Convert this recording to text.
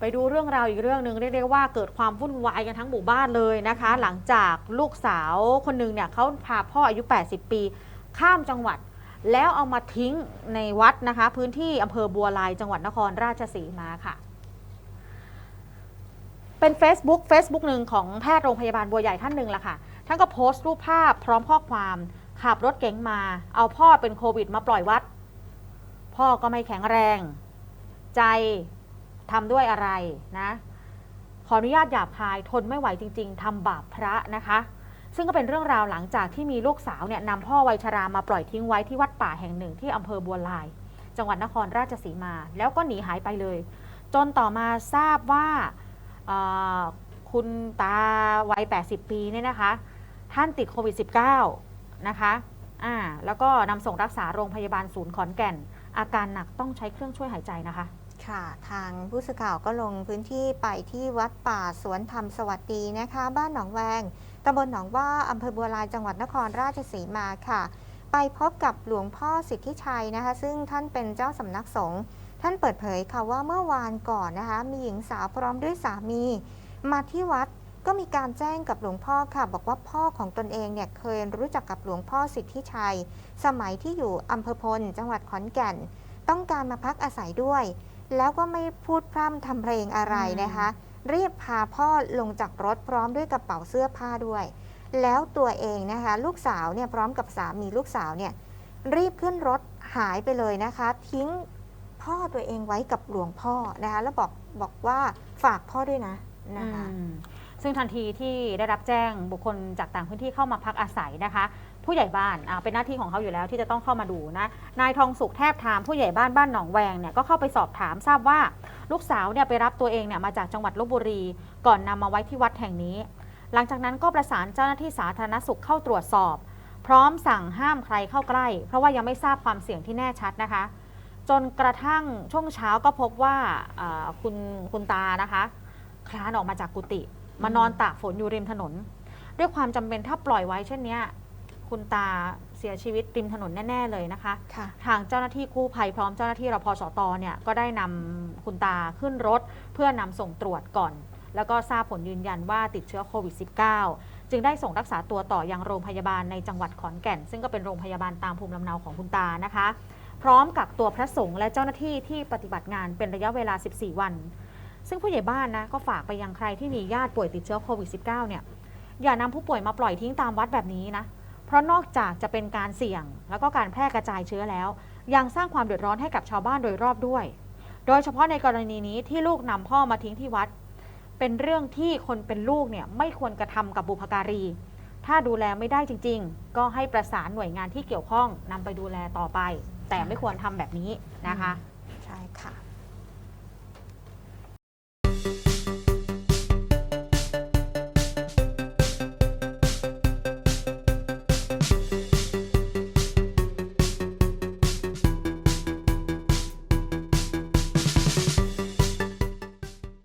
ไปดูเรื่องราวอีกเรื่องหนึ่งเรียกได้ว่าเกิดความวุ่นวายกันทั้งหมู่บ้านเลยนะคะ หลังจากลูกสาวคนหนึ่งเนี่ยเขาพาพ่ออายุ 80 ปี ข้ามจังหวัด แล้วเอามาทิ้งในวัดนะคะ พื้นที่อำเภอบัวลายจังหวัดนครราชสีมาค่ะ เป็น Facebook Facebook หนึ่งของแพทย์โรงพยาบาลบัวใหญ่ท่านหนึ่งละค่ะ ท่านก็โพสต์รูปภาพพร้อมข้อความขับรถเก๋งมา เอาพ่อเป็นโควิดมาปล่อยวัด พ่อก็ไม่แข็งแรง ใจ ทำด้วยอะไรนะขออนุญาตหยาบคายทนไม่ไหวจริง ๆทำบาปพระนะคะ ซึ่งก็เป็นเรื่องราวหลังจากที่มีลูกสาวเนี่ยนำพ่อวัยชรามาปล่อยทิ้งไว้ที่วัดป่าแห่งหนึ่งที่อำเภอบัวลาย จังหวัดนครราชสีมา แล้วก็หนีหายไปเลย จนต่อมาทราบว่าคุณตาวัย 80 ปีเนี่ยนะคะ ท่านติดโควิด -19 นะคะอ่าแล้วก็นำส่งรักษาโรงพยาบาลศูนย์ขอนแก่น อาการหนักต้องใช้เครื่องช่วยหายใจนะคะ ค่ะ ทางผู้สื่อข่าวก็ลงพื้นที่ไปที่วัดป่าสวนธรรมสวัสดีนะคะ บ้านหนองแวงตำบลหนองว่าอำเภอบัวลายจังหวัดนครราชสีมาค่ะ ไปพบกับหลวงพ่อสิทธิชัยนะคะ ซึ่งท่านเป็นเจ้าสำนักสงฆ์ท่านเปิดเผยค่ะว่าเมื่อวานก่อนนะคะ มีหญิงสาวพร้อมด้วยสามี มาที่วัดก็มีการแจ้งกับหลวงพ่อค่ะ บอกว่าพ่อของตนเองเนี่ยเคยรู้จักกับหลวงพ่อสิทธิชัย สมัยที่อยู่อำเภอพล จังหวัดขอนแก่น ต้องการมาพักอาศัยด้วย แล้วก็ไม่พูดพร่ำทำเพลงอะไรนะคะ รีบพาพ่อลงจากรถพร้อมด้วยกระเป๋าเสื้อผ้าด้วย แล้วตัวเองนะคะ ลูกสาวเนี่ยพร้อมกับสามีลูกสาวเนี่ยรีบขึ้นรถหายไปเลยนะคะ ทิ้งพ่อตัวเองไว้กับหลวงพ่อนะคะ แล้วบอกบอกว่าฝากพ่อด้วยนะนะคะอืม ซึ่งทันทีที่ได้รับแจ้งบุคคลจากต่างพื้นที่เข้ามาพักอาศัยนะคะ ผู้ใหญ่บ้านเป็นหน้าที่ของเขาอยู่แล้วที่จะต้องเข้ามาดูนะนายทองสุขแทบถามผู้ใหญ่บ้านบ้านหนองแวงเนี่ยก็เข้าไปสอบถามทราบว่าลูกสาวเนี่ยไปรับตัวเองเนี่ยมาจากจังหวัดลบบุรี ก่อนนำมาไว้ที่วัดแห่งนี้ หลังจากนั้นก็ประสานเจ้าหน้าที่สาธารณสุขเข้าตรวจสอบ พร้อมสั่งห้ามใครเข้าใกล้ เพราะว่ายังไม่ทราบความเสี่ยงที่แน่ชัดนะคะ จนกระทั่งช่วงเช้าก็พบว่าอ่าคุณคุณตานะคะ คลานออกมาจากกุฏิ มานอนตากฝนอยู่ริมถนน ด้วยความจำเป็นถ้าปล่อยไว้เช่นเนี้ยคุณตาเสียชีวิตริมถนนแน่ ๆ เลยนะคะ ค่ะ ทางเจ้าหน้าที่กู้ภัยพร้อมเจ้าหน้าที่รพสตเนี่ยก็ได้นำคุณตาขึ้นรถ เพื่อนำส่งตรวจก่อน แล้วก็ทราบผลยืนยันว่าติดเชื้อโควิด -19 จึงได้ส่งรักษาตัวต่อยังโรงพยาบาลในจังหวัดขอนแก่น ซึ่งก็เป็นโรงพยาบาลตามภูมิลำเนาของคุณตานะคะ พร้อมกักตัวพระสงฆ์และเจ้าหน้าที่ที่ปฏิบัติงานเป็นระยะเวลา 14 วัน ซึ่งผู้ใหญ่บ้านนะก็ฝากไปยังใครที่มีญาติป่วยติดเชื้อโควิด -19 เนี่ยอย่านำผู้ป่วยมาปล่อยทิ้งตามวัดแบบนี้นะเพราะนอกจากจะเป็นการเสี่ยง แล้วก็การแพร่กระจายเชื้อแล้ว ยังสร้างความเดือดร้อนให้กับชาวบ้านโดยรอบด้วย โดยเฉพาะในกรณีนี้ที่ลูกนำพ่อมาทิ้งที่วัด เป็นเรื่องที่คนเป็นลูกเนี่ยไม่ควรกระทำกับบุพการี ถ้าดูแลไม่ได้จริง ๆ ก็ให้ประสานหน่วยงานที่เกี่ยวข้องนำไปดูแลต่อไป แต่ไม่ควรทำแบบนี้นะคะอื